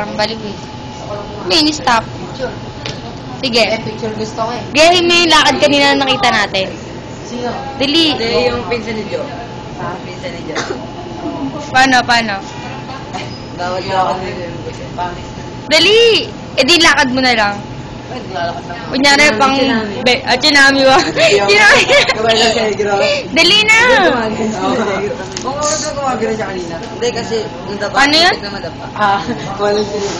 Parang baliw eh. Mini stop. Sige. Eh, picture gusto ko eh. Mo yung lakad kanina na nakita natin. Sino? Dali. Hindi, yung pinsan ni Joe. Ah, pinsan ni Joe. Paano, paano? Bawal yung ako. Dali! E di lakad mo na lang. Kunyari pang... Be, ah, tsunami ba? Tsunami. Gawin lang siya, grabe. Dali na! Kung ako na gumagana siya kanina. Hindi kasi, nung dapa. Ano yun? Ah, walang sila.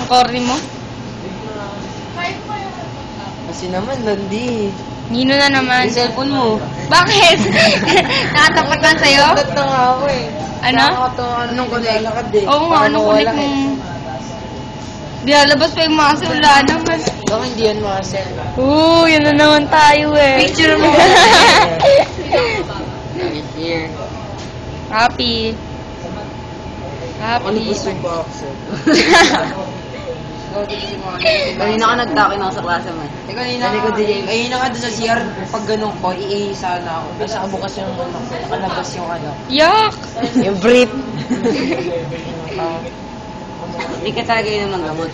Ang corny mo? Kasi naman, landi. Nino na naman. Yung cellphone mo. Bakit? Nakatapat lang sa'yo? Nakatat na nga ako eh. Ano? Naglalakad eh. Oo nga, Parang ano wala kulit eh. mo? Di lalabas pa yung muscle, wala naman. Baka hindi yan cell. Oo, yun na naman tayo eh. Picture mo. Here. Happy. Ano Happy. gusto ba ako Kanina ka nagtakin ako sa klase mo. Eh, kanina ka. Kanina ka doon sa CR, pag ganun ko, iisa na ako. Basta bukas yung ano, nakalabas yung ano. Yuck! Yung brief. Hindi ka talaga yun ng gamot.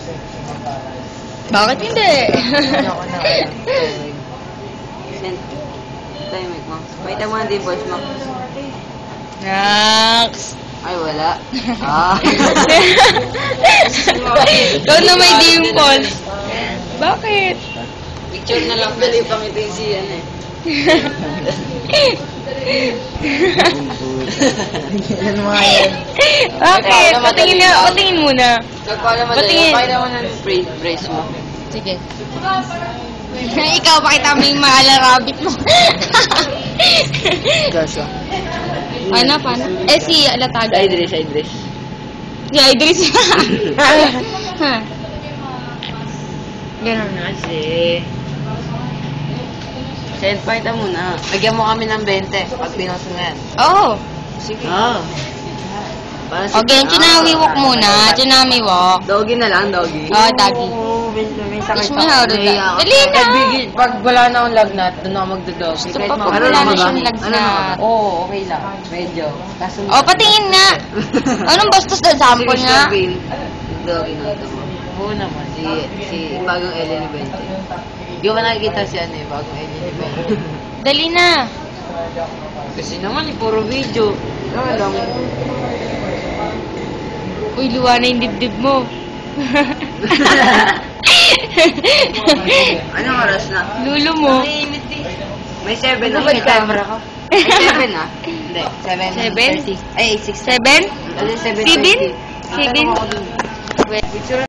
Bakit hindi? Send. Mic mo. Mo ang voice mo. Next. Ay, wala. Ah. Ikaw na may dimples. Bakit? Picture na lang. Ito yung ano eh. Ano mga yan? Bakit? Patingin na, patingin muna. Nagpala madali. Patingin. Pakita mo ng brace, brace mo. Sige. Ikaw, pakita mo yung mahal na rabbit mo. Gasyo. ano, paano? Eh, si Alataga. Side dress, side dress. Si Idris. Ha. Ganun. Kasi... Send pakita muna. Lagyan mo kami ng 20 pag pinost mo yan. Oo. Sige. Oo. Para Okay, tsunami walk muna. Tsunami walk. Doggy na lang, doggy. Oh, doggy. Oo, may, may Wish mo how to die. Dali na. Pag, wala na akong lagnat, doon ako magdodoggy. Gusto mga- pag Ano wala na siyang lagnat. Ano? Oo, okay lang. Medyo. Kaso, Oh, patingin nga. Anong bastos na sample nga? Doggy na ito mo. Oo naman. Si, si bagong Ellen ni Bente. Hindi ko ba nakikita si ano eh, bagong Ellen ni Bente. Dali na. Kasi naman, eh, puro video. Ano lang. Uy, luwa na yung dibdib mo. Anong oras na? Lulo mo. May 7 Ano na. ba camera ko? May 7 na. Hindi, 7. Seven? 30. Ay, 6. Seven? Ano 7? Sibin? Sibin? Wait, picture